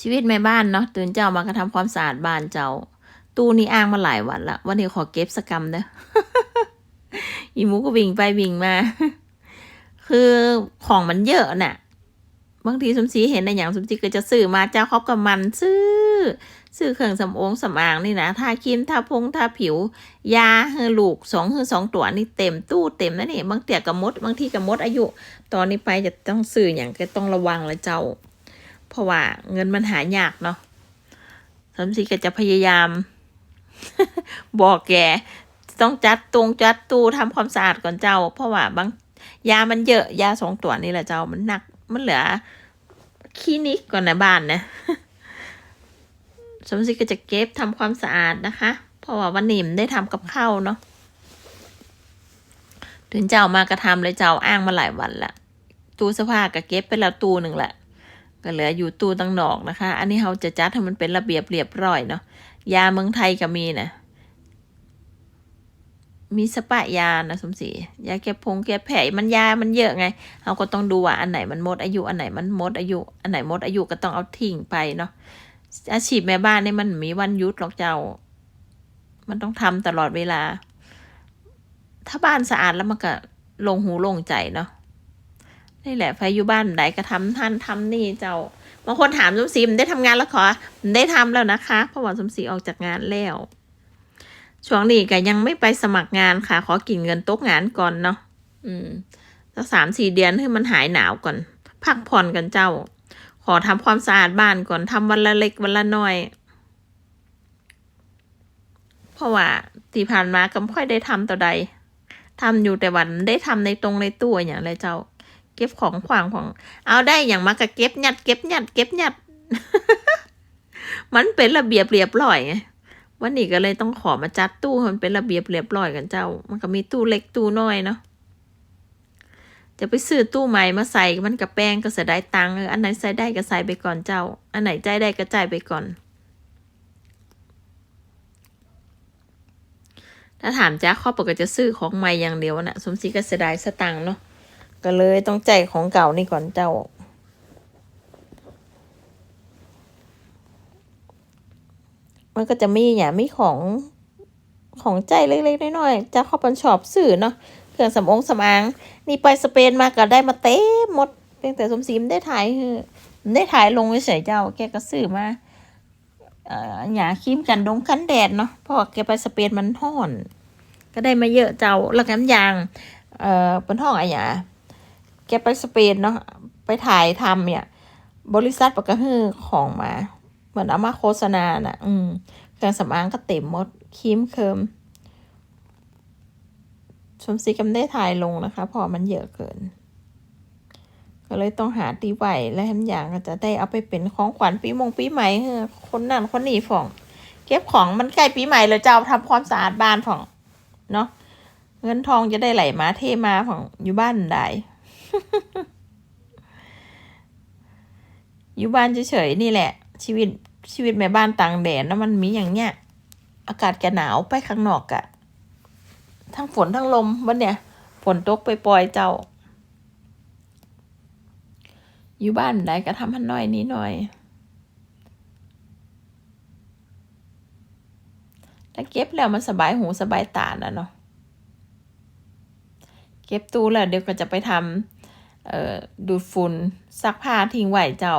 ชีวิตแม่บ้านเนาะตื่นเจ้ามากระทำความสะอาดบ้านเจ้า ตู้นี่อ้างมาหลายวันละวันนี้ขอเก็บสกรรมเด้ออีหมูก็วิ่งไปวิ่งมา คือของมันเยอะน่ะ บางทีสมศรีเห็นในอย่างสมศรีก็จะซื้อมาเจ้าครอบกับมันซื้อซื้อเครื่องสำอางสำอางนี่นะทาครีมทาพงทาผิว ยาเฮอลูกสองเฮอสองตัวนี่เต็มตู้เต็มนะนี่บางเตียกับมด บางทีกับมดอายุ ตอนนี้ไปจะต้องซื้ออย่างก็ต้องระวังลยเจ้า เพราะว่าเงินมันหายากเนาะสมศรีก็จะพยายาม บอกแกต้องจัดตรงจัดตู้ทำความสะอาดก่อนเจ้า เพราะว่าบางยามันเยอะยาสองตัวนี่แหละเจ้ามันหนักมันเหลือคลินิกก่อนในบ้านนะสมศรีก็จะเก็บทำความสะอาดนะคะ เพราะว่าวันนี้มได้ทำกับข้าวเนาะถึงเจ้ามากระทำเลยเจ้าอ้างมาหลายวันละตู้เสื้อผ้าก็เก็บไปแล้วตู้หนึ่งแหละ ก็เหลืออยู่ตู้ตั้งนอกนะคะ อันนี้เราจะจัดให้มันเป็นระเบียบเรียบร้อยเนาะ ยาเมืองไทยก็มีนะ มีสปะยานะสมศรียาแก้พงแก้แผลมันยา มันเยอะไง เราก็ต้องดูว่าอันไหนมันหมดอายุ อันไหนมันหมดอายุ อันไหนหมดอายุก็ต้องเอาทิ้งไปเนาะ อาชีพแม่บ้านนี่มันมีวันยุดหรอกเจ้า มันต้องทำตลอดเวลา ถ้าบ้านสะอาดแล้วมันก็ลงหูลงใจเนาะ นี่แหละไฟอยู่บ้านไหนก็ทำท่านทำนี่เจ้าบางคนถามสมศรีมันได้ทำงานแล้วขอได้ทำแล้วนะคะเพราะว่าสมศรีออกจากงานแล้วช่วงนี้ก็ยังไม่ไปสมัครงานค่ะ ขอกินเงินตกงานก่อนเนาะอืมสักสามสี่เดือนให้มันหายหนาวก่อน พักผ่อนกันเจ้า ขอทำความสะอาดบ้านก่อนทำวันละเล็กวันละน้อย เพราะว่าที่ผ่านมาก็ไม่ค่อยได้ทำต่อใดทำอยู่แต่วันได้ทำในตรงในตู้อย่างไรเจ้า ก็บของขวางของ เอาได้อย่างมากก็เก็บหยัดเก็บหยัดเก็บหยัด มันเป็นระเบียบเรียบร้อยไงวันนี้ก็เลยต้องขอมาจัดตู้มันเป็นระเบียบเรียบร้อยกันเจ้า มันก็มีตู้เล็กตู้น้อยเนาะจะไปซื้อตู้ใหม่มาใส่มันกับแป้งก็เสียดายตังค์อันไหนใส่ได้ก็ใส่ไปก่อนเจ้า อันไหนใจได้ก็จ่ายไปก่อน ถ้าถามจ้าข้อปกจะซื้อของใหม่อย่างเดียวนะสมศรีก็เสียดายสตังค์เนาะ ก็เลยต้องใจของเก่านี่ก่อนเจ้า มันก็จะมีอย่างมีของของใจเล็กๆน้อยๆจะเข้าปันชอบสื่อเนาะเครื่องสำอางสำอาง นี่ไปสเปนมาก็ได้มาเต็มหมดเพียงแต่สมศรีมได้ถ่ายเออได้ถ่ายลงเฉยเจ้า แกก็ซื้อมาเอ่อหยาครีมกันดงกันแดดเนาะเพราะแกไปสเปนมันห่อน ก็ได้มาเยอะเจ้าแล้วก็น้ำยาง เอ่อเป็นห้องอะไรอย่าง แกไปสเปนเนาะไปถ่ายทำเนี่ย บริษัทประกาศของมา เหมือนเอามาโฆษณาน่ะ อืมเครื่องสำอางก็เต็มหมดครีมเคิมชมซีกำได้ถ่ายลงนะคะ พอมันเยอะเกิน ก็เลยต้องหาตีไหวและทำอย่างก็จะได้เอาไปเป็นของขวัญปีมงปีใหม่เฮ้อคนนั่นคนนี้ฝ่อง เก็บของมันใกล้ปีใหม่แล้วเจ้าทำความสะอาดบ้านฝ่อง เนาะเงินทองจะได้ไหลมาเทมาของอยู่บ้านได้ อยู่บ้านเฉยๆนี่แหละ ชีวิตชีวิตแม่บ้านต่างแดดนแล้วมันมีอย่างเนี้ย อากาศจะหนาวไปข้างนอกอะทั้งฝนทั้งลมวันเนี้ยฝนตกไปปล่อยเจ้า อยู่บ้านได้ก็ทำให้น้อยนี้หน่อยถ้าเก็บแล้วมันสบายหูสบายตานะเนาะเก็บตู้แล้วเดี๋ยวก็จะไปทำ ดูดฝุ่นซักผ้าทิ้งไว้เจ้า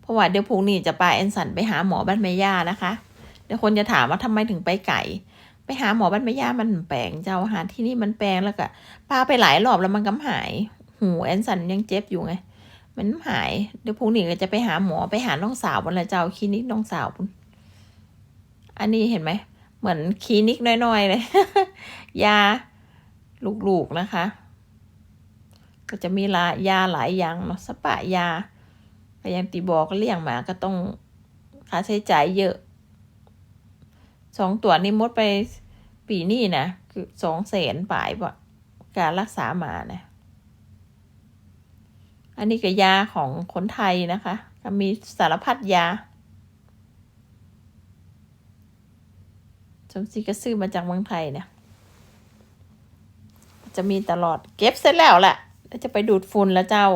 เพราะว่าเดี๋ยวพรุ่งนี้จะไปแอนสันไปหาหมอบ้านแม่ย่านะคะ เดี๋ยวคนจะถามว่าทำไมถึงไปไก่ไปหาหมอบ้านแม่ย่ามันแปลงเจ้าหาที่นี่มันแปลงแล้วก็พาไปหลายรอบแล้วมันก็หาย หูแอนสันยังเจ็บอยู่ไง มันหาย เดี๋ยวพรุ่งนี้ก็จะไปหาหมอไปหาน้องสาวบนละเจ้าคลินิกน้องสาวพุ่นอันนี้เห็นไหม เหมือนคลินิกน้อยๆเลย ยาลูกๆนะคะ ก็จะมีลายาหลายอย่างเนาะสปะยาก็ย่างตีบอกเลี้ยงหมาก็ต้องค่าใช้จ่ายเยอะสองตัวนี้หมดไปปีนี้นะคือสองแสนปลายบ่การรักษาหมานะอันนี้ก็ยาของคนไทยนะคะ ก็มีสารพัดยาสมศรีก็ซื้อมาจากเมืองไทยเนี่ยจะมีตลอดเก็บเสร็จแล้วแหละ แล้วจะไปดูดฝุ่นแล้วเจ้า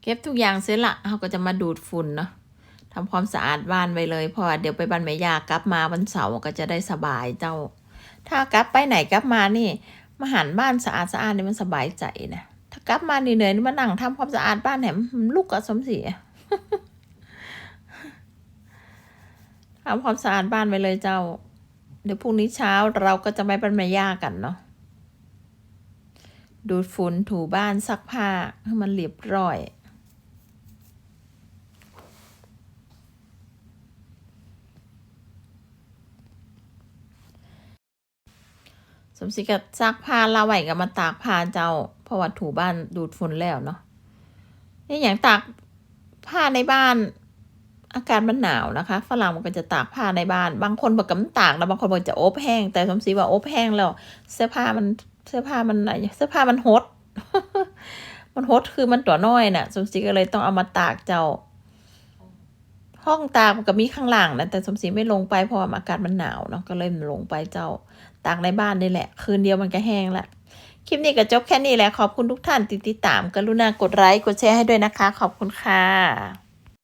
เก็บทุกอย่างเสร็จละเขาก็จะมาดูดฝุ่นเนาะทำความสะอาดบ้านไปเลยเพราะเดี๋ยวไปบ้านแม่ยากลับมาวันเสาร์ก็จะได้สบายเจ้า ถ้ากลับไปไหนกลับมานี่มาหันบ้านสะอาดสะอาดนี่มันสบายใจนะถ้ากลับมาเหนื่อยๆนี่มานั่งทำความสะอาดบ้านแหมมันลูกก็สมศรีทำความสะอาดบ้านไปเลยเจ้า เดี๋ยวพรุ่งนี้เช้าเราก็จะไปบ้านแม่ย่ากันเนาะดูดฝุ่นถูบ้านซักผ้าให้มันเรียบร้อยสมศรีกับซักผ้าลาไหวกับมาตากผ้าเจ้า เพราะว่าถูบ้านดูดฝุ่นแล้วเนาะนี่อย่างตากผ้าในบ้าน อากาศมันหนาวนะคะ ฝรั่งมันก็จะตากผ้าในบ้าน บางคนบอกกับมันตากแล้วบางคนบอกจะอบแห้ง แต่สมศรีว่าอบแห้งแล้ว เสื้อผ้ามันเสื้อผ้ามันอะไรเสื้อผ้ามันหด มันหดคือมันตัวน้อยน่ะ สมศรีก็เลยต้องเอามาตากเจ้า ห้องตากมันก็มีข้างล่างนะแต่สมศรีไม่ลงไปเพราะาอากาศมันหนาวเนาะก็เลยลงไปเจ้าตากในบ้านนี่แหละ คืนเดียวมันก็แห้งละคลิปนี้ก็จบแค่นี้แหละขอบคุณทุกท่านที่ติดตามกรุณากดไลค์กดแชร์ให้ด้วยนะคะ ขอบคุณค่ะ